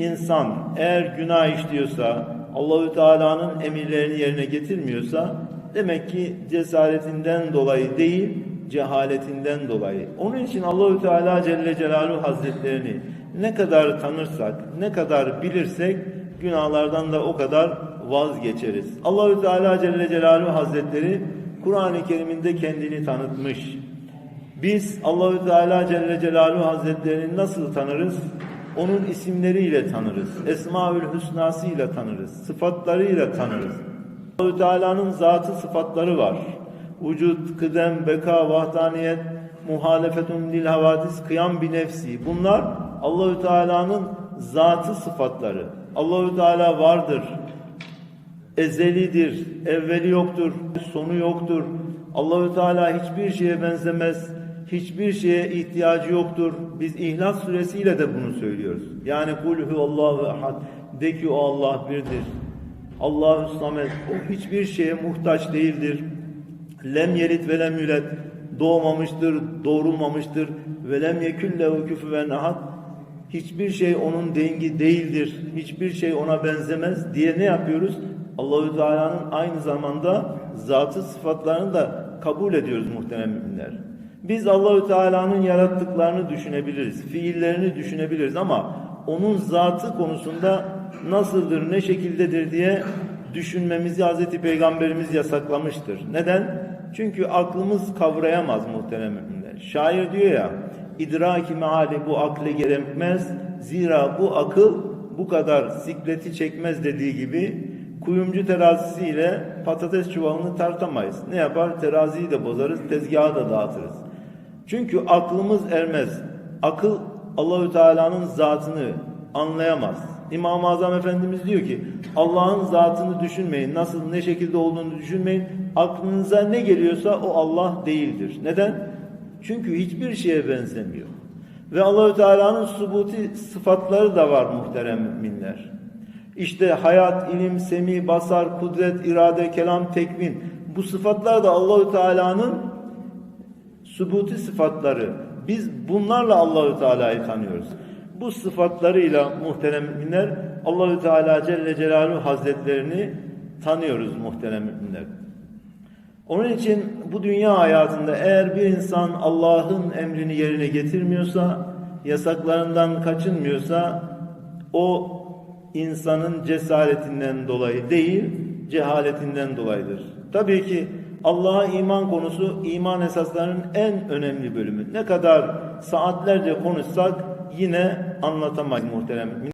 insan eğer günah işliyorsa, Allahü Teala'nın emirlerini yerine getirmiyorsa demek ki cesaretinden dolayı değil, cehaletinden dolayı. Onun için Allahü Teala Celle Celaluhu Hazretlerini ne kadar tanırsak, ne kadar bilirsek günahlardan da o kadar vazgeçeriz. Allahü Teala Celle Celaluhu Hazretleri Kur'an-ı Kerim'inde kendini tanıtmış. Biz Allahü Teala Celle Celaluhu Hazretlerini nasıl tanırız? Onun isimleriyle tanırız. Esmaül Hüsnası ile tanırız. Sıfatlarıyla tanırız. Allahü Teala'nın zatı sıfatları var. Vücut, kıdem, beka, vahdaniyet, muhalefetun lil havadis, kıyam bir nefsi. Bunlar Allahü Teala'nın zatı sıfatları. Allahü Teala vardır. Ezelidir, evveli yoktur, sonu yoktur. Allahü Teala hiçbir şeye benzemez, hiçbir şeye ihtiyacı yoktur. Biz İhlas suresiyle de bunu söylüyoruz. Yani kul huvallahu ahad de ki o Allah birdir. Allahu samet o hiçbir şeye muhtaç değildir. Lem yelit ve lem yület doğmamıştır, doğrulmamıştır. Ve lem yekün lehu küfüven ahad hiçbir şey onun dengi değildir. Hiçbir şey ona benzemez diye ne yapıyoruz? Allahü Teala'nın aynı zamanda zatı sıfatlarını da kabul ediyoruz muhterem müminler. Biz Allahü Teala'nın yarattıklarını düşünebiliriz, fiillerini düşünebiliriz ama onun zatı konusunda nasıldır, ne şekildedir diye düşünmemizi Hazreti Peygamberimiz yasaklamıştır. Neden? Çünkü aklımız kavrayamaz muhterem müminler. Şair diyor ya, idraki meali bu akle gerekmez, zira bu akıl bu kadar sikleti çekmez dediği gibi kuyumcu terazisiyle patates çuvalını tartamayız. Ne yapar? Teraziyi de bozarız, tezgahı da dağıtırız. Çünkü aklımız ermez. Akıl Allahü Teala'nın zatını anlayamaz. İmam-ı Azam Efendimiz diyor ki Allah'ın zatını düşünmeyin. Nasıl ne şekilde olduğunu düşünmeyin. Aklınıza ne geliyorsa o Allah değildir. Neden? Çünkü hiçbir şeye benzemiyor. Ve Allahü Teala'nın subuti sıfatları da var muhterem müminler. İşte hayat, ilim, semi, basar, kudret, irade, kelam, tekvin. Bu sıfatlar da Allahü Teala'nın subuti sıfatları. Biz bunlarla Allahü Teala'yı tanıyoruz. Bu sıfatlarıyla muhterem müminler Allahü Teala Celle Celaluhu Hazretlerini tanıyoruz muhterem müminler. Onun için bu dünya hayatında eğer bir insan Allah'ın emrini yerine getirmiyorsa, yasaklarından kaçınmıyorsa o insanın cesaretinden dolayı değil, cehaletinden dolayıdır. Tabii ki Allah'a iman konusu iman esaslarının en önemli bölümü. Ne kadar saatlerce konuşsak yine anlatamayız muhterem.